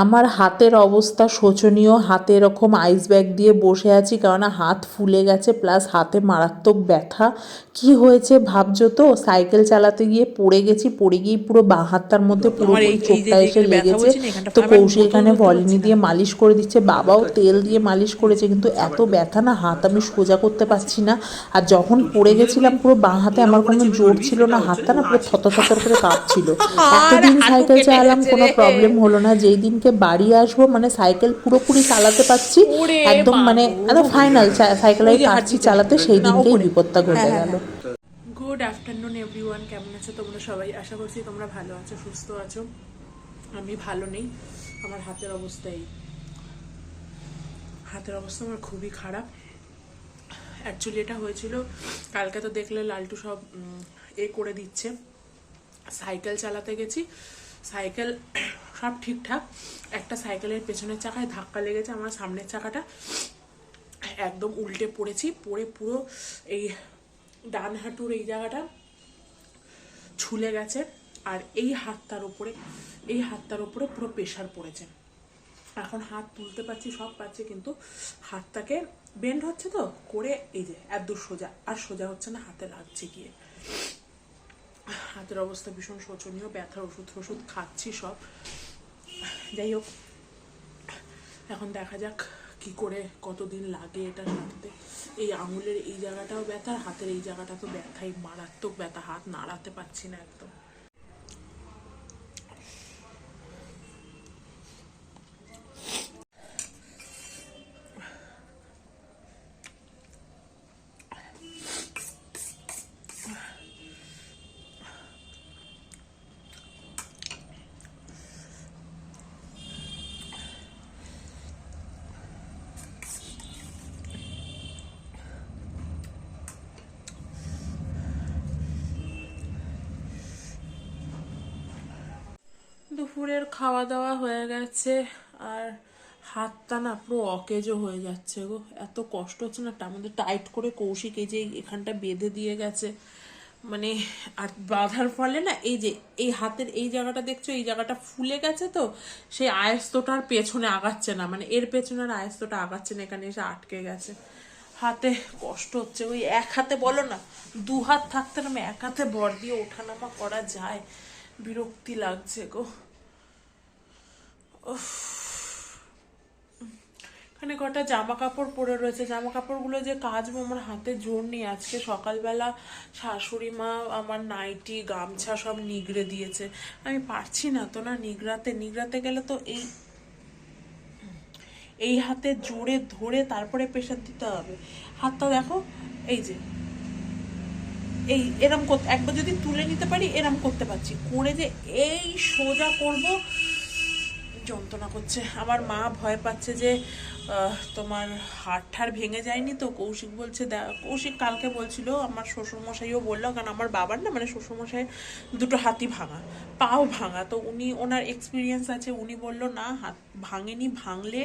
আমার হাতের অবস্থা শোচনীয় হাতে এরকম আইস ব্যাগ দিয়ে বসে আছি কেননা হাত ফুলে গেছে প্লাস হাতে মারাত্মক ব্যথা। কি হয়েছে ভাবছ তো? সাইকেল চালাতে গিয়ে পড়ে গেছি পড়ে গিয়ে পুরো বাঁ হাতটার মধ্যে পুরো চোখটা এসে লেগেছে। তো কৌশিক এখানে ভলিনি দিয়ে মালিশ করে দিচ্ছে বাবাও তেল দিয়ে মালিশ করেছে কিন্তু এত ব্যথা না হাত আমি সোজা করতে পারছি না। আর যখন পড়ে গেছিলাম পুরো বাঁ হাতে আমার কোনো জোর ছিল না হাতটা না পুরো থতর থতর করে কাঁপছিল। এতদিন সাইকেল চালালাম কোনো প্রবলেম হলো না যেই দিনকে বাড়ি আসব মানে সাইকেল পুরোপুরি চালাতে পারছি। একদম মানে একদম ফাইনাল সাইকেল আমি পারছি চালাতে সেই দিনকেই। বিপদটা ঘটে হ্যাঁ, গেল। গুড আফটারনুন এভরিওয়ান কেমন আছো তোমরা সবাই? আশা করছি তোমরা ভালো আছো সুস্থ আছো। আমি ভালো নেই। আমার হাতের অবস্থা এই। হাতের অবস্থা আমার খুবই খারাপ। অ্যাকচুয়ালি এটা হয়েছিল কালকে তো দেখলে লালটু সব এ করে দিচ্ছে। সাইকেল চালাতে গেছি। সাইকেল সব ঠিকঠাক। একটা সাইকেলের পেছনের চাকায় ধাক্কা লেগেছে আমার সামনের চাকাটা। একদম উল্টে পড়েছি, পড়ে পুরো এই ডান হাঁটুর এই জায়গাটা ছুলে গেছে আর এই হাতটার উপরে, এই হাতটার উপরে পুরো প্রেশার পড়েছে। এখন হাত তুলতে পারছি, সব পাচ্ছি কিন্তু হাতটাকে বেন্ড হচ্ছে তো, করে এই যে, এত সোজা, আর সোজা হচ্ছে না, হাতে লাগছে গিয়ে। হাতের অবস্থা ভীষণ শোচনীয়, ব্যথার ওষুধ ওষুধ খাচ্ছি সব। যাই হোক, এখন দেখা যাক কি করে, কতদিন লাগে এটা সারতে এই আঙুলের এই জায়গাটাও ব্যথা, হাতের এই জায়গাটা তো ব্যথাই, মারাত্মক ব্যথা, হাত নাড়াতে পারছি না একদম। দুপুরের খাওয়া দাওয়া হয়ে গেছে আর হাতটা না পুরো অকেজো হয়ে যাচ্ছে গো। এত কষ্ট হচ্ছে না আমাদের টাইট করে কৌশিক এই যে এখানটা বেঁধে দিয়ে গেছে। মানে আর বাঁধার ফলে না এই যে এই হাতের এই জায়গাটা দেখছ, এই জায়গাটা ফুলে গেছে তো, সেই আয়স্তটার পেছনে আগাচ্ছে না। মানে এর পেছনে আর আয়স্তটা আগাচ্ছে না, এখানে এসে আটকে গেছে। হাতে কষ্ট হচ্ছে ওই এক হাতে বলো না, দু হাত থাকতে না এক হাতে বর দিয়ে ওঠানামা করা যায়। বিরক্তি লাগছে গো। এখানে কটা জামা কাপড় পরে রয়েছে। জামা কাপড়গুলো যে কাচবো, আমার হাতে জোর নেই। আজকে সকালবেলা শাশুড়ি মা আমার নাইটি, গামছা সব নিগড়ে দিয়েছে। আমি পারছি না তো না নিগড়াতে। নিগড়াতে গেলে তো এই এই হাতে জোরে ধরে তারপরে প্রেশার দিতে হবে। হাতটা দেখো, এই যে, এই এরম করতে একবার যদি তুলে নিতে পারি, এরম করতে পারছি। করে যে এই সোজা করব যন্ত্রণা করছে। আমার মা ভয় পাচ্ছে যে তোমার হাড় ঠাড় ভেঙে যায়নি তো? কৌশিক বলছে কৌশিক কালকে বলছিল, আমার শ্বশুরমশাইও বলল, কারণ আমার বাবার না মানে শ্বশুরমশাই দুটো হাতি ভাঙা, পাও ভাঙা। তো উনি, ওনার এক্সপিরিয়েন্স আছে, উনি বলল, না, হাত ভাঙেনি, ভাঙলে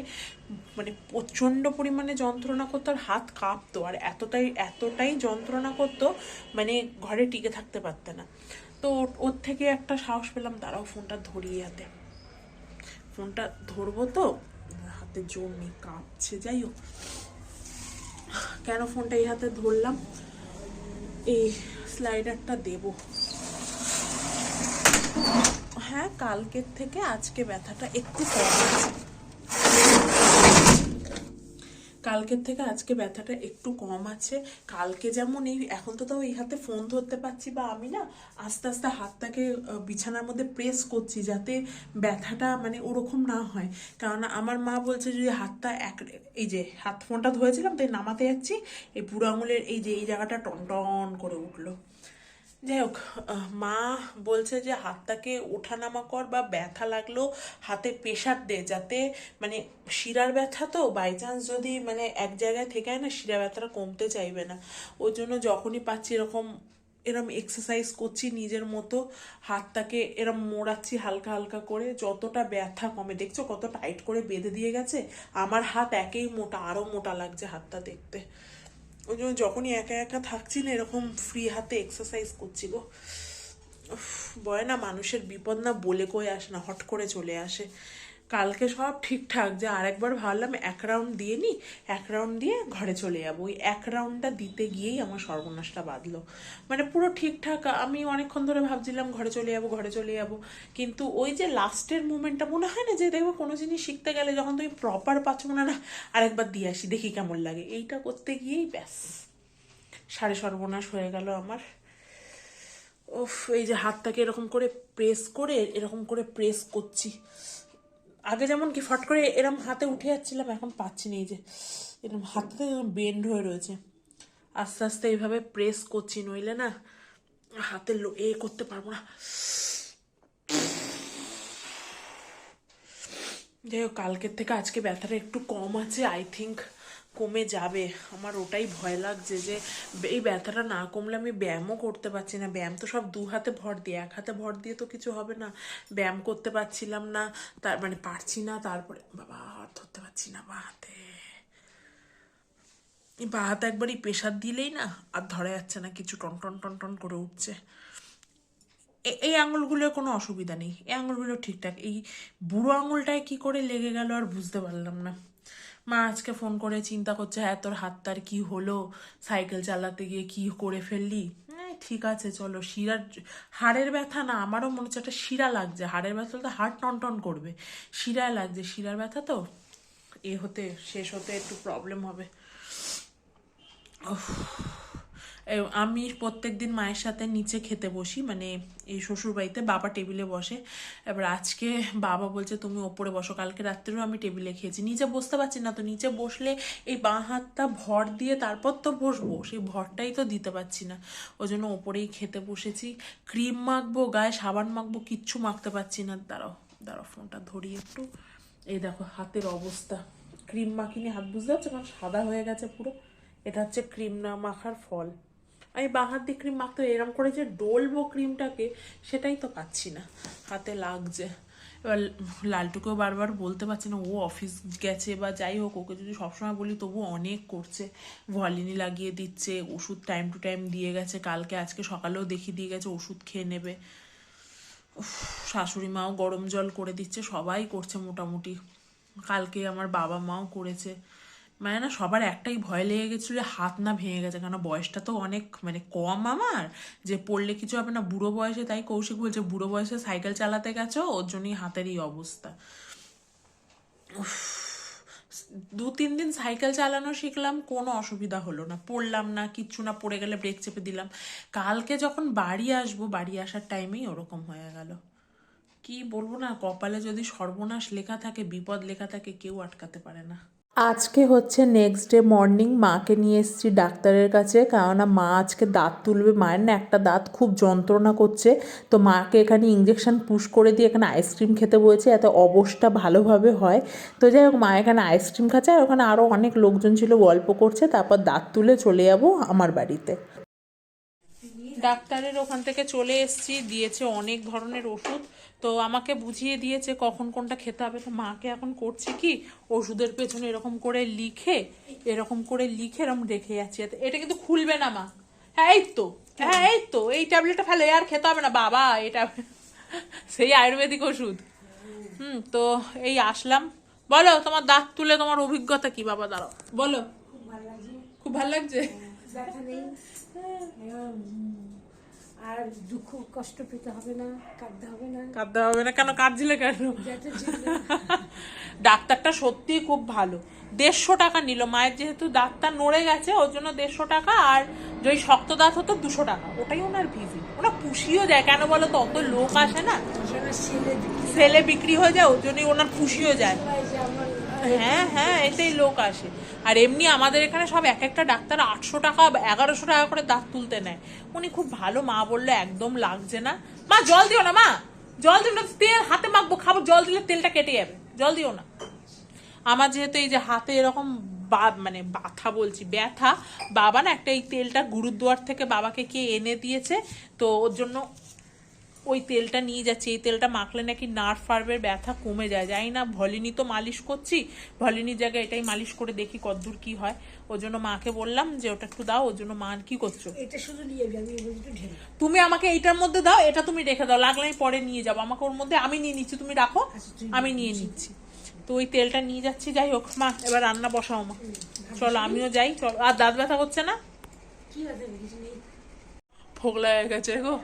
মানে প্রচণ্ড পরিমাণে যন্ত্রণা করতো আর হাত কাঁপতো। আর এতটাই এতটাই যন্ত্রণা করতো মানে ঘরে টিকে থাকতে পারতে না। তো ওর থেকে একটা সাহস পেলাম, তারাও ফোনটা ধরিয়ে হাতে ফোনটা ধরবো তো। হাতে জমি কাঁপছে, যাই হোক। কেন ফোনটা এই হাতে ধরলাম? এই স্লাইডারটা দেব। হ্যাঁ কালকের থেকে আজকে ব্যথাটা একটু কম আছে। কালকের থেকে আজকে ব্যথাটা একটু কম আছে। কালকে যেমন এই, এখন তো তাও এই হাতে ফোন ধরতে পারছি বা আমি না আস্তে আস্তে হাতটাকে বিছানার মধ্যে প্রেস করছি যাতে ব্যথাটা মানে ওরকম না হয়। কারণ আমার মা বলছে যদি হাতটা এক, এই যে হাত ফোনটা ধরেছিলাম তাই নামাতে যাচ্ছি। এই বুড়ো আঙুলের এই যে এই জায়গাটা টন টন করে উঠল। যাই হোক মা বলছে যে হাতটাকে ওঠানামা কর বা ব্যথা লাগল হাতে প্রেশার দে যাতে মানে শিরার ব্যথা তো বাই চান্স যদি মানে এক জায়গায় থেকে না, শিরা ব্যথাটা কমতে চাইবে না। ওর জন্য যখনই পাচ্ছি এরকম, এরম এক্সারসাইজ করছি নিজের মতো, হাতটাকে এরম মোড়াচ্ছি হালকা হালকা করে, যতটা ব্যথা কমে, দেখছ কত টাইট করে বেঁধে দিয়ে গেছে? আমার হাত একেই মোটা আরও মোটা লাগছে হাতটা দেখতে। ওই জন্য যখনই একা একা থাকছি না এরকম ফ্রি হাতে এক্সারসাইজ করছি গো। না মানুষের বিপদ না বলে কয়ে আসে না, হট করে চলে আসে। কালকে সব ঠিকঠাক যে আরেকবার ভাবলাম এক রাউন্ড দিয়ে নি, এক রাউন্ড দিয়ে ঘরে চলে যাব। ওই এক রাউন্ডটা দিতে গিয়েই আমার সর্বনাশটা বাঁধলো। মানে পুরো ঠিকঠাক, আমি অনেকক্ষণ ধরে ভাবছিলাম ঘরে চলে যাব, ঘরে চলে যাব। কিন্তু ওই যে লাস্টের মুমেন্টটা মনে হয় না যে দেখব কোনো জিনিস শিখতে গেলে যখন তুমি প্রপার পাচ্ছ হয় না আরেকবার দিয়ে আসি, দেখি কেমন লাগে। এইটা করতে গিয়েই ব্যাস। সাড়ে সর্বনাশ হয়ে গেল আমার। ওফ এই যে হাতটাকে এরকম করে প্রেস করে, এরকম করে প্রেস করছি। আগে যেমন কি ফট করে এরম হাতে উঠে যাচ্ছিলাম, এখন পাচ্ছি না এই যে, এরম হাতে বেন্ড হয়ে রয়েছে। আস্তে আস্তে এইভাবে প্রেস করছি, নইলে না হাতে এ করতে পারব না। যাই হোক, কালকের থেকে আজকে ব্যথাটা একটু কম আছে আই থিঙ্ক কমে যাবে। আমার ওটাই ভয় লাগছে যে, এই ব্যথাটা না কমলে আমি ব্যায়ামও করতে পারছি না। ব্যায়াম তো সব দু হাতে ভর দিয়ে, এক হাতে ভর দিয়ে তো কিছু হবে না। ব্যায়াম করতে পারছিলাম না, তার মানে পারছি না, তারপরে বাবা ধরতে পারছি না বা হাতে। বা হাতে একবারই প্রেশার দিলেই না আর ধরা যাচ্ছে না, কিছু টন টন টন টন করে উঠছে। এই আঙুলগুলোর কোনো অসুবিধা নেই। এই আঙুলগুলো ঠিকঠাক। এই বুড়ো আঙুলটায় কি করে লেগে গেল আর বুঝতে পারলাম না। মা আজকে ফোন করে চিন্তা করছে হ্যাঁ তোর হাতটার কি হলো? সাইকেল চালাতে গিয়ে কি করে ফেললি? হ্যাঁ ঠিক আছে, চলো। শিরার হাড়ের ব্যথা না, আমারও মনে হচ্ছে একটা শিরা লাগছে। হাড়ের ব্যথা তো হাড় টনটন টন করবে। শিরায় লাগছে, শিরার ব্যথা তো? এ হতে, শেষ হতে একটু প্রবলেম হবে। আমি প্রত্যেক দিন মায়ের সাথে নিচে খেতে বসি মানে এই শ্বশুর বাড়িতে বাবা টেবিলে বসে। এবার আজকে বাবা বলছে, তুমি ওপরে বসো, কালকে রাত্রেও আমি টেবিলে খেয়েছি। নিচে বসতে পারছি না তো, নিচে বসলে এই বাঁ হাতটা ভর দিয়ে তারপর তো বসবো, সেই ভরটাই তো দিতে পারছি না। ওই জন্য ওপরেই খেতে বসেছি। ক্রিম মাখবো, গায়ে সাবান মাখবো, কিচ্ছু মাখতে পারছি না। দাঁড়াও দাঁড়াও, ফোনটা ধরি একটু। এই দেখো, হাতের অবস্থা। ক্রিম মাখিনি হাত, বুঝতে পারছ? কারণ সাদা হয়ে গেছে পুরো। এটা হচ্ছে ক্রিম না মাখার ফল। আমি বাঁ হাত দিয়ে ক্রিম মাখতে এরম করে যে ডলবো ক্রিমটাকে সেটাই তো পাচ্ছি না। হাতে লাগছে। এবার লালটুকেও বারবার বলতে পারছি না, ও অফিস গেছে বা যাই হোক, ওকে যদি সবসময় বলি তবু অনেক করছে। ভলিনি লাগিয়ে দিচ্ছে, ওষুধ টাইম টু টাইম দিয়ে গেছে, কালকে আজকে সকালেও দেখিয়ে দিয়ে গেছে, ওষুধ খেয়ে নেবে। শাশুড়ি মাও গরম জল করে দিচ্ছে, সবাই করছে মোটামুটি। কালকে আমার বাবা মাও করেছে। মানে না, সবার একটাই ভয় লেগে গেছিল যে হাত না ভেঙে গেছে। কেন বয়সটা তো অনেক মানে কম আমার। যে পড়লে কিছু হবে না, বুড়ো বয়সে তাই কৌশিক বলছে, বুড়ো বয়সে সাইকেল চালাতে গেছো, ওর জন্যই হাতের এই অবস্থা দু তিন দিন সাইকেল চালানো শিখলাম, কোনো অসুবিধা হলো না। পড়লাম না, কিচ্ছু না, পড়ে গেলে ব্রেক চেপে দিলাম। কালকে যখন বাড়ি আসব, বাড়ি আসার টাইমেই ওরকম হয়ে গেল। কি বলব না, কপালে যদি সর্বনাশ লেখা থাকে, বিপদ লেখা থাকে, কেউ আটকাতে পারে না। আজকে হচ্ছে নেক্সট ডে মর্নিং মাকে নিয়ে এসেছি ডাক্তারের কাছে, কেননা মা আজকে দাঁত তুলবে, মায়ের না একটা দাঁত খুব যন্ত্রণা করছে। তো মাকে এখানে ইঞ্জেকশন পুশ করে দিয়ে এখানে আইসক্রিম খেতে বলেছে, এত অবস্থা ভালোভাবে হয়। তো যাই হোক, মা এখানে আইসক্রিম খাচ্ছে, আর ওখানে আরও অনেক লোকজন ছিল, গল্প করছে, তারপর দাঁত তুলে চলে যাব আমার বাড়িতে। ডাক্তারের ওখান থেকে চলে এসেছি দিয়েছে অনেক ধরনের ওষুধ। তো আমাকে বুঝিয়ে দিয়েছে কখন কোনটা খেতে হবে। তো মাকে এখন করছি কি ওষুধের পেছনে এরকম করে লিখে এরকম করে লিখে এরকম রেখে যাচ্ছি। এটা কিন্তু খুলবে না মা। হ্যাঁ এই তো। হ্যাঁ এই তো। এই ট্যাবলেটটা ফেলে আর খেতে হবে না। বাবা এটা সেই আয়ুর্বেদিক ওষুধ। হুম তো এই আসলাম। বলো তোমার দাঁত তুলে তোমার অভিজ্ঞতা কি? বাবা দাঁড়াও। বলো। খুব ভালো লাগছে। ব্যথা নেই। উম, আর দুঃখ কষ্ট পেতে হবে না কাঁদতে হবে না। কাঁদতে হবে না। কেন কাঁদছিলে কেন? ডাক্তারটা সত্যিই খুব ভালো। দেড়শো টাকা নিল। মায়ের যেহেতু দাঁতটা নড়ে গেছে ওর জন্য দেড়শো টাকা আর যদি শক্ত দাঁত হতো দুশো টাকা। ওটাই ওনার ভিজিট ওনা পুষিও দেয় কেন বলো তো? অত লোক আসে না। ছেলে সেলে বিক্রি হয়ে যায় ওর জন্যই ওনার পুষিও যায়। হ্যাঁ হ্যাঁ এতেই লোক আসে। আর এমনি আমাদের এখানে সব এক একটা ডাক্তার আটশো টাকা এগারোশো টাকা করে দাঁত তুলতে নেয়। উনি খুব ভালো মা বলল একদম লাগছে না। মা, জল দিও না, মা। জল দিও না, তেল হাতে মাখবো, খাব, জল দিলে তেলটা কেটে যাবে। জল দিও না। আমার যেহেতু এই যে হাতে এরকম বা- মানে ব্যথা বলছি, ব্যথা, বাবা না একটা এই তেলটা গুরুদুয়ার থেকে বাবাকে কে এনে দিয়েছে, তো ওর জন্য ওই তেলটা নিয়ে যাচ্ছি এই তেলটা মাখলে নাকি নার্ভ ফার্ভের ব্যথা কমে যায়। জানি না ভলিনি তো মালিশ করছি ভলিনির জায়গায় এটাই মালিশ করে দেখি কদ্দূর কি হয়। ওর জন্য মাকে বললাম যে ওটা একটু দাও ওর জন্য মা কি করছ? এটা শুধু নিয়ে যাবি তুমি আমাকে এইটার মধ্যে দাও এটা তুমি রেখে দাও লাগলে আমি পরে নিয়ে যাব। আমাকে ওর মধ্যে আমি নিয়ে নিচ্ছি তুমি রাখো আচ্ছা, আমি নিয়ে নিচ্ছি। তো ওই তেলটা নিয়ে যাচ্ছি যাই হোক মা এবার রান্না বসাও মা। চলো আমিও যাই চলো। আর দাঁত ব্যথা করছে না? কি ফোগলা হয়ে গেছে গো।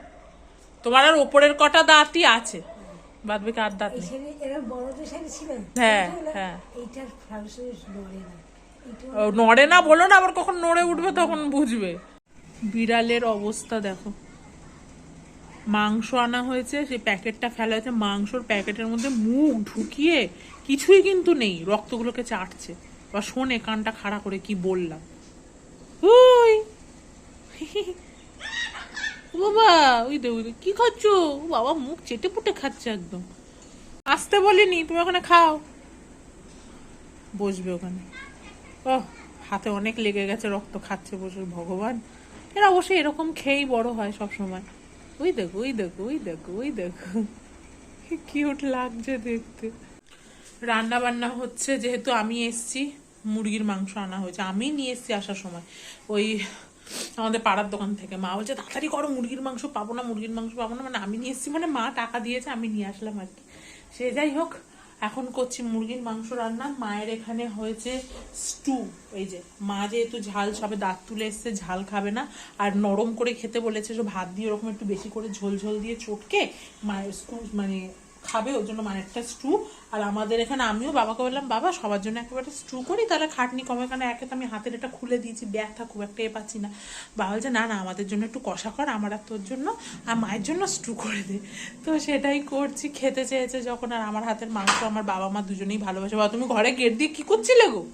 তোমার আর ওপরের কটা দাঁতই আছে। বাদ বাকি আর দাঁত নেই? হ্যাঁ, হ্যাঁ। নড়ে না। ও, নড়ে না বলো না আবার কখন নড়ে উঠবে তখন বুঝবে। বিড়ালের অবস্থা দেখো। মাংস আনা হয়েছে সেই প্যাকেটটা ফেলা হয়েছে। মাংসর প্যাকেটের মধ্যে মুখ ঢুকিয়ে কিছুই কিন্তু নেই। রক্তগুলোকে চাটছে। বা শোনে কানটা খাড়া করে কি বললাম। ওই! বাবা ওই দে কি খাচ্ছ? ও বাবা, মুখ চেটে পুটে খাচ্ছে একদম। আসতে বলিনি, তুমি ওখানে খাও। বসবে ওখানে। ও হাতে অনেক লেগে গেছে, রক্ত খাচ্ছে বসে ভগবান। এরা অবশ্যই এরকম খেয়েই বড় হয় সব সময় ওই দেখো ওই দেখো ওই দেখো ওই দেখো। কিউট লাগছে দেখতে। রান্না বান্না হচ্ছে, যেহেতু আমি এসছি, মুরগির মাংস আনা হয়েছে। আমি নিয়ে এসছি আসার সময়। ওই আমাদের পাড়ার দোকান থেকে। মা বলছে, তাড়াতাড়ি করো, মুরগির মাংস পাবো না, মুরগির মাংস পাবো না। মানে আমি নিয়ে এসেছি মানে মা টাকা দিয়েছে, আমি নিয়ে আসলাম আর কি। সে যাই হোক, এখন করছি মুরগির মাংস রান্না। মায়ের এখানে হয়েছে স্টু এই যে, মা যেহেতু ঝাল সবে দাঁত তুলে এসছে, ঝাল খাবে না। আর নরম করে খেতে বলেছে যে ভাত দিয়ে ওরকম একটু বেশি করে ঝোল ঝোল দিয়ে চটকে মায়ের স্টু মানে খাবে, ওর জন্য মানে একটা স্টু আর আমাদের এখানে আমিও বাবাকে বললাম, বাবা, সবার জন্য একেবারে স্টু করি, তাহলে খাটনি কমে কেন একে তো আমি হাতের এটা খুলে দিয়েছি, ব্যথা খুব একটা এ পাচ্ছি না। বাবা বলছে, না না, আমাদের জন্য একটু কষা কর, আমার আর তোর জন্য আর মায়ের জন্য স্টু করে দে। তো সেটাই করছি, খেতে চেয়েছে যখন। আর আমার হাতের মাংস আমার বাবা মা দুজনেই ভালোবাসে। বাবা, তুমি ঘরে গেট দিয়ে কি করছিলে গো?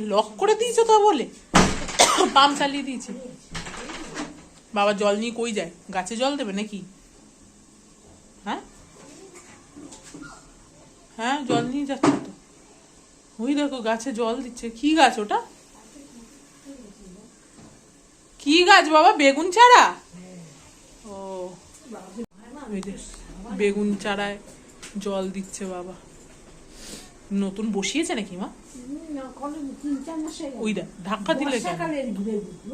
লক করে দিয়েছ তো বলে। পাম্প চালিয়ে দিয়েছি। বাবা, জল নিয়ে কই যায়? গাছে জল দেবে নাকি? হ্যাঁ জল নিয়ে যাচ্ছে তো। ওই দেখো গাছে জল দিচ্ছে। কি গাছ ওটা? কি গাছ বাবা বেগুন চারা? ও বেগুন চারায় জল দিচ্ছে বাবা। নতুন বসিয়েছে নাকি মা। ওই ধাক্কা দিলে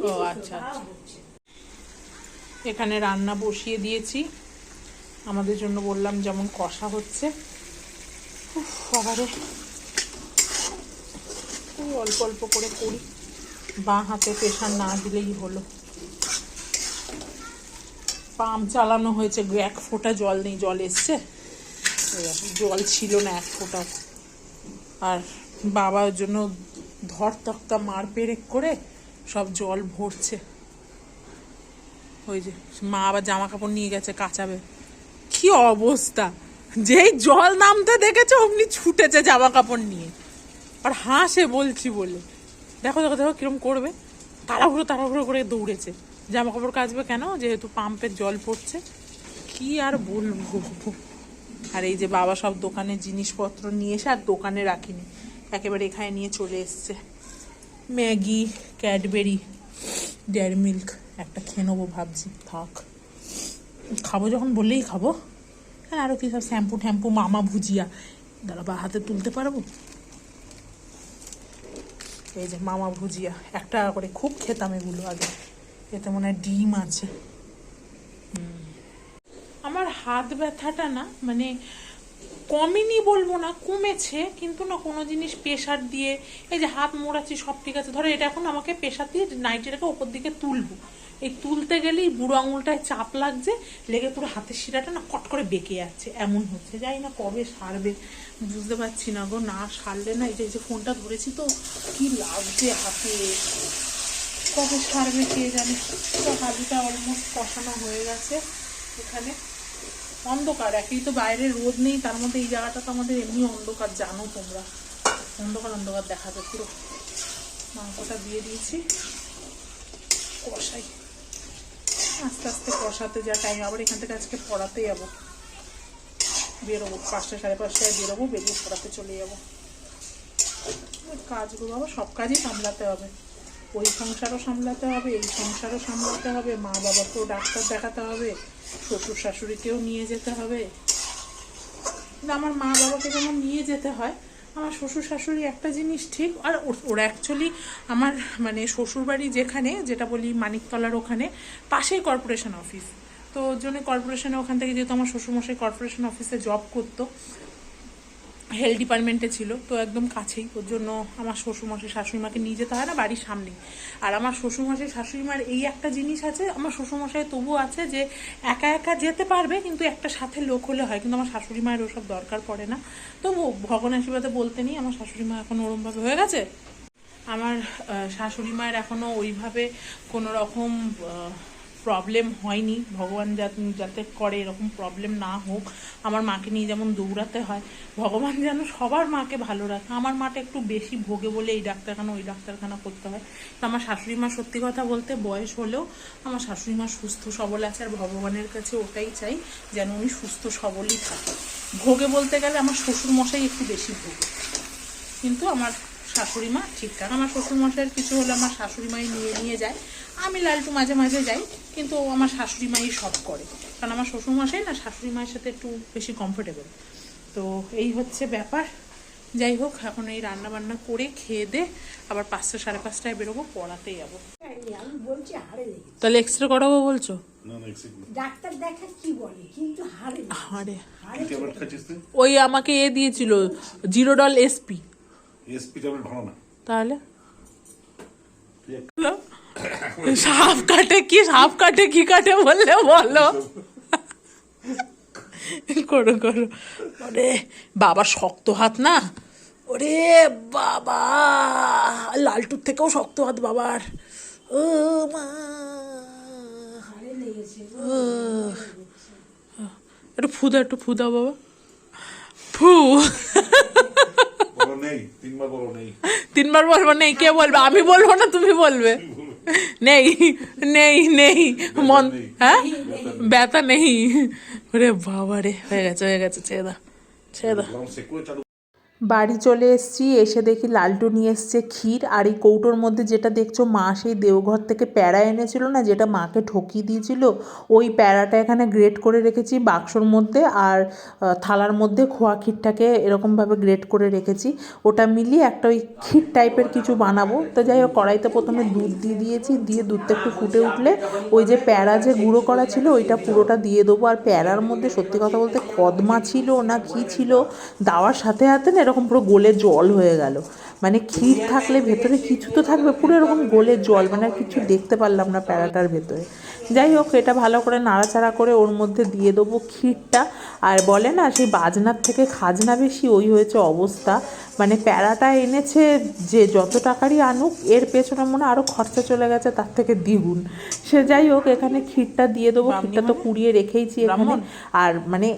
ও, আচ্ছা, আচ্ছা। এখানে রান্না বসিয়ে দিয়েছি। আমাদের জন্য বললাম যেমন কষা হচ্ছে। বাবারে। খুব অল্প অল্প করে করি। বাঁ হাতে প্রেশার না দিলেই হলো। পাম্প চালানো হয়েছে এক ফোঁটা জল নেই, জল এসছে। জল ছিল না এক ফোঁটা। আর বাবার জন্য ধর তক্তা, মার পেরেক করে সব জল ভরছে। ওই যে মা আবার জামা কাপড় নিয়ে গেছে কাচাবে। কি অবস্থা! যেই জল নামতে দেখেছে, অমনি ছুটেছে জামা কাপড় নিয়ে। আর হাসে বলছি বলে। দেখো দেখো দেখো কিরম করবে। তাড়াহুড়ো তাড়াহুড়ো করে দৌড়েছে। জামা কাপড় কাচবে কেন? যেহেতু পাম্পের জল পড়ছে। কি আর বলব আর এই যে বাবা সব দোকানের জিনিসপত্র নিয়ে এসে আর দোকানে রাখিনি। একেবারে এখানে নিয়ে চলে এসছে। ম্যাগি, ক্যাডবেরি, ডেয়ারি মিল্ক, একটা খেয়ে নেব ভাবছি। থাক। খাব যখন বললেই খাব। হ্যাঁ আরও কি সব শ্যাম্পু ট্যাম্পু মামা ভুজিয়া? দাঁড়া, বা হাতে তুলতে পারব? এই যে মামা ভুজিয়া, এক টাকা করে খুব খেতাম এগুলো আগে। এতে মনে হয় ডিম আছে। আমার হাত ব্যথাটা না মানে কমেনি বলব না, কমেছে, কিন্তু না কোনো জিনিস প্রেশার দিয়ে, এই যে হাত মোড়াচ্ছি, সব ঠিক আছে। ধরো এটা এখন আমাকে প্রেশার দিয়ে নাইটিটাকে ওপর দিকে তুলবো। এই তুলতে গেলেই বুড়ো আঙুলটায় চাপ লাগছে, লেগে পুরো হাতের শিরাটা না কট করে বেঁকে যাচ্ছে। এমন হচ্ছে, যাই না কবে সারবে, বুঝতে পারছি না গো, না সারলে না এই যে এই যে ফোনটা ধরেছি তো, কি লাগছে হাতে? কবে সারবে কে জানে? তো হাবিটা অলমোস্ট কষানো হয়ে গেছে এখানে। অন্ধকার, একই তো বাইরে রোদ নেই, তার মধ্যে এই জায়গাটা তো আমাদের এমনি অন্ধকার, জানো তোমরা। অন্ধকার অন্ধকার দেখাবে পুরো। মাংসটা দিয়ে দিয়েছি। কষাই। আস্তে আস্তে কষাতে যা টাইম আবার এখান থেকে আজকে পড়াতে যাব। বেরোবো, পাঁচটা সাড়ে পাঁচটায় বেরোবো, বেরিয়ে পড়াতে চলে যাব। কাজগুলো আবার সব কাজই সামলাতে হবে। ওই সংসারও সামলাতে হবে, এই সংসারও সামলাতে হবে মা বাবাকেও ডাক্তার দেখাতে হবে শ্বশুর শাশুড়িকেও নিয়ে যেতে হবে। আমার মা বাবাকে যেমন নিয়ে যেতে হয়, আমার শ্বশুর শাশুড়ি একটা জিনিস ঠিক, আর ওর- ওরা অ্যাকচুয়ালি আমার মানে শ্বশুরবাড়ি যেখানে, যেটা বলি মানিকতলার ওখানে, পাশেই কর্পোরেশন অফিস তো ওর জন্য কর্পোরেশনে ওখান থেকে যেহেতু আমার শ্বশুরমশাই কর্পোরেশন অফিসে জব করতো হেলথ ডিপার্টমেন্টে ছিল, তো একদম কাছেই। ওর জন্য আমার শ্বশুরমশাই, শাশুড়িমাকে নিয়ে যেতে হয় না বাড়ির সামনেই আর আমার শ্বশুরমশাই, শাশুড়িমার এই একটা জিনিস আছে, আমার শ্বশুরমশাই তবু আছে যে একা একা যেতে পারবে, কিন্তু একটা সাথে লোক হলে হয়। কিন্তু আমার শাশুড়ি মায়ের ওসব দরকার পড়ে না। তবু ভগবান আশীর্বাদে বলতে নেই, আমার শাশুড়ি মা এখন ওরমভাবে হয়ে গেছে। আমার শাশুড়ি মায়ের এখনও ওইভাবে কোনো রকম প্রবলেম হয়নি। ভগবান যাতে করে এরকম প্রবলেম না হোক, আমার মাকে নিয়ে যেমন দৌড়াতে হয়, ভগবান যেন সবার মাকে ভালো রাখে। আমার মাটা একটু বেশি ভোগে বলে এই ডাক্তারখানা, ওই ডাক্তারখানা করতে হয়। তো আমার শাশুড়ি মা সত্যি কথা বলতে বয়স হলেও আমার শাশুড়ি মা সুস্থ, সবল আছে, আর ভগবানের কাছে ওটাই চাই যেন উনি সুস্থ, সবলই থাকে। ভোগে বলতে গেলে আমার শ্বশুর মশাই একটু বেশি ভোগে। কিন্তু আমার শাশুড়ি মা ঠিকঠাক আমার শ্বশুর মশাইয়ের কিছু হলে আমার শাশুড়ি মাই নিয়ে নিয়ে যায়। আমি লালটু মাঝে মাঝে যাই কিন্তু ও আমার শাশুড়ি মাই সব করে। কারণ আমার শ্বশুর মশাই না শাশুড়ি মায়ের সাথে একটু বেশি কমফোর্টেবল তো এই হচ্ছে ব্যাপার। যাই হোক এখন এই রান্না বান্না করে খেয়ে দে আবার পাঁচটা সাড়ে পাঁচটায় বেরোবো পড়াতে যাব। তাহলে এক্সরে করাবো বলছো? ওই আমাকে এ দিয়েছিল জিরোডল এসপি এসপি ট্যাবলেট ভালো না। তাহলে? সাপ কাটে কি সাপ কাটে কি কাটে বললে বলো। করো করো। ওরে বাবা শক্ত হাত না। ওরে বাবা লালটুর থেকেও শক্ত হাত বাবার। ও মা। একটু ফুদা একটু ফুদা বাবা। ফু। নেই তিনবার বলো নেই। তিনবার বলব নেই কে বলবে? আমি বলব না তুমি বলবে। নেই নেই নেই মন হ্যাঁ? ব্যথা নেই। ওরে বাবা রে হয়ে গেছে হয়ে গেছে ছেড়ে দাও ছেড়ে দাও। বাড়ি চলে এসেছি, এসে দেখি লালটু নিয়ে এসছে ক্ষীর আর এই কৌটোর মধ্যে যেটা দেখছ মা সেই দেওঘর থেকে প্যাড়া এনেছিল না, যেটা মাকে ঠকিয়ে দিয়েছিল। ওই প্যাড়াটা এখানে গ্রেট করে রেখেছি বাক্সর মধ্যে আর থালার মধ্যে খোয়া ক্ষীরটাকে এরকমভাবে গ্রেট করে রেখেছি। ওটা মিলিয়ে একটা ওই ক্ষীর টাইপের কিছু বানাবো। তো যাই হোক, কড়াইতে প্রথমে দুধ দিয়ে দিয়েছি, দিয়ে দুধটা একটু ফুটে উঠলে ওই যে প্যাড়া যে গুঁড়ো করা ছিল ওইটা পুরোটা দিয়ে দেবো। আর প্যাড়ার মধ্যে সত্যি কথা বলতে কদমা ছিল না, কি ছিল, দেওয়ার সাথে সাথে না এরকম পুরো গোলে জল হয়ে গেল। মানে ক্ষীর থাকলে ভেতরে কিছু তো থাকবে পুরো এরকম গোলে জল মানে আর কিছু দেখতে পারলাম না প্যারাটার ভেতরে। যাই হোক এটা ভালো করে নাড়াচাড়া করে ওর মধ্যে দিয়ে দেবো ক্ষীরটা। আর বলে না সেই বাজনার থেকে খাজনা বেশি ওই হয়েছে অবস্থা। মানে প্যারাটা এনেছে যে যত টাকারই আনুক এর পেছনে মনে আরও খরচা চলে গেছে তার থেকে দ্বিগুণ। সে যাই হোক এখানে ক্ষীরটা দিয়ে দেবো। ক্ষীরটা তো কুড়িয়ে রেখেইছি এখানে। আর মানে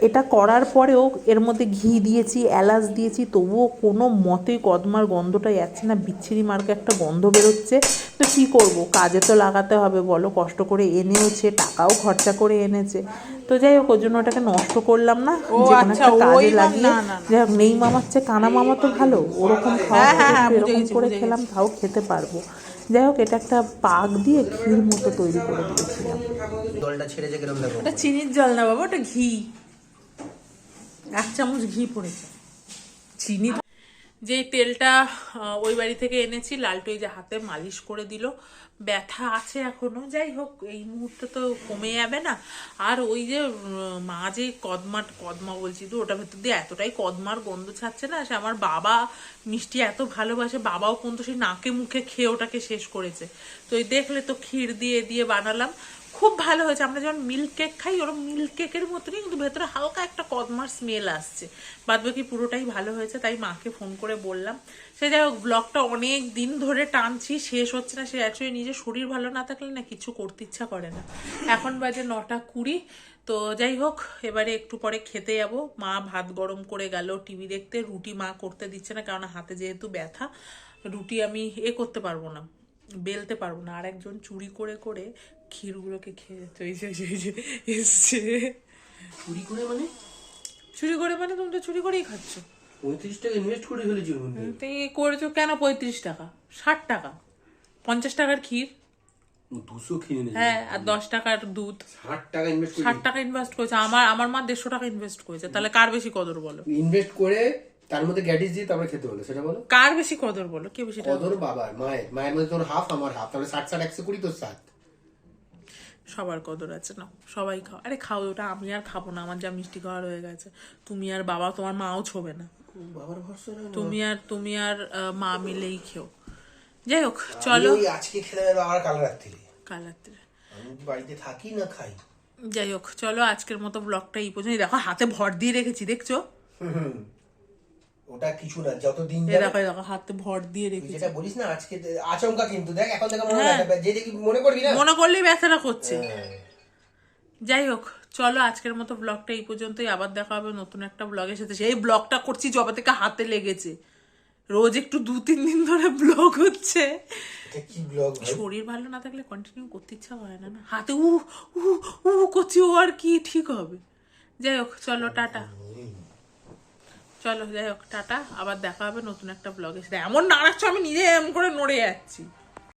এটা করার পরেও এর মধ্যে ঘি দিয়েছি এলাচ দিয়েছি তবুও কোনো মতেই কদমার গন্ধটা যাচ্ছে না বিচ্ছিরি মার্কে একটা গন্ধ বেরোচ্ছে। তো কী করব? কাজে তো লাগাতে হবে বলো কষ্ট করে এনেওছে টাকাও খরচা করে এনেছে। তো যাই হোক ওর জন্য ওটাকে নষ্ট করলাম না যে কোনো আচ্ছা, একটা কাজে লাগিয়ে। না, না, না। যাই হোক নেই মামার চেয়ে কানা মামা তো ভালো ওরকম খাওয়া হ্যাঁ, হ্যাঁ, হ্যাঁ, এরকম করে খেলাম তাও খেতে পারব। যাই হোক এটা একটা পাক দিয়ে ক্ষীর মতো তৈরি করে দিয়েছিলাম। জলটা ছেড়েছে কিরম দেখো? ওটা চিনির জল না বাবা ওটা ঘি। এক চামচ ঘি পড়েছে। চিনি যে তেলটা ওই বাড়ি থেকে এনেছি লালটু যে হাতে মালিশ করে দিল। ব্যথা আছে এখনও, যাই হোক, এই মুহূর্তে তো কমে যাবে না। আর ওই যে মা যে কদমা কদমা বলছি তো ওটা ভেতর দিয়ে এতটাই কদমার গন্ধ ছাড়ছে না, সে আমার বাবা মিষ্টি এত ভালোবাসে, বাবাও কিন্তু সেই নাকে মুখে খেয়ে ওটাকে শেষ করেছে। তো এই দেখলে তো ক্ষীর দিয়ে দিয়ে বানালাম। খুব ভালো হয়েছে। আমরা যখন মিল্ক কেক খাই ওরকম মিল্ক কেকের মতনই কিন্তু ভেতরে হালকা একটা কদমার স্মেল আসছে। বাদ বাকি পুরোটাই ভালো হয়েছে, তাই মাকে ফোন করে বললাম। সে যাই হোক ব্লগটা অনেক দিন ধরে টানছি, শেষ হচ্ছে না। সে অ্যাকচুয়ালি নিজের শরীর ভালো না থাকলে না কিছু করতে ইচ্ছা করে না। এখন বাজে নটা কুড়ি। তো যাই হোক, এবারে একটু পরে খেতে যাব। মা ভাত গরম করে গেল টিভি দেখতে। রুটি মা করতে দিচ্ছে না কারণ হাতে যেহেতু ব্যথা, রুটি আমি এ করতে পারব না, বেলতে পারব না। আর একজন চুরি করে করে ক্ষীরগুলোকে খেয়ে যেত এই যে এই যে, এসছে। চুরি করে মানে? চুরি করে মানে তুমি তো চুরি করেই খাচ্ছ। পঁয়ত্রিশ টাকা ইনভেস্ট করে ফেলেছি করেছ কেন পঁয়ত্রিশ টাকা? ষাট টাকা। পঞ্চাশ টাকার ক্ষীর? দুশো কিনে হ্যাঁ আর দশ টাকার দুধ। ষাট টাকা ইনভেস্ট ষাট টাকা ইনভেস্ট করেছে। আমার আমার মা দেড়শো টাকা ইনভেস্ট করেছে। তাহলে কার বেশি কদর বলো? ইনভেস্ট করে তার মধ্যে গ্যাডিস দিয়ে তারপরে খেতে হলো সেটা বলো। কার বেশি কদর বলো? কে বেশি কদর বাবার মায়ের। মায়ের মধ্যে তোর হাফ আমার হাফ তাহলে ষাট ষাট একশো কুড়ি তোর সাত সবার কদর আছে না সবাই খাও। আরে খাও ওটা আমি আর খাব না আমার যা মিষ্টি খাওয়ার হয়ে গেছে। তুমি আর বাবা তোমার মাও ছোবে না। তুমি আর তুমি আর মা মিলেই খেও। যাই হোক চলো। আজকে খেলে আবার কাল রাত্রি কাল রাত্রে বাড়িতে থাকি না খাই? যাই হোক চলো আজকের মতো ব্লগটা এই পর্যন্ত দেখো হাতে ভর দিয়ে রেখেছি দেখছ? হুম। ওটা কিছু না যত দিন দেখো দেখো হাতে ভর দিয়ে রেখেছি। যেটা বলিস না আজকে আচমকা কিন্তু দেখ এখন থেকে মনে হ্যাঁ। যে দেখি মনে করবি না? মনে করলেই ব্যথাটা করছে। হ্যাঁ। যাই হোক চলো আজকের মতো ব্লগটা এই পর্যন্তই আবার দেখা হবে নতুন একটা ব্লগের সাথে। সেই ব্লগটা করছি জবে থেকে হাতে লেগেছে। রোজ একটু দু তিন দিন ধরে ব্লগ হচ্ছে। শরীর ভালো না থাকলে কন্টিনিউ করতে ইচ্ছা হয় না না? হাতে উ উ উ করছি ও আর কি ঠিক হবে। যাই হোক চলো টাটা। চলো, যাই হোক, টাটা। আবার দেখা হবে নতুন একটা ব্লগে সেটা এমন নাড়াচ্ছ, আমি নিজে এম করে নড়ে যাচ্ছি।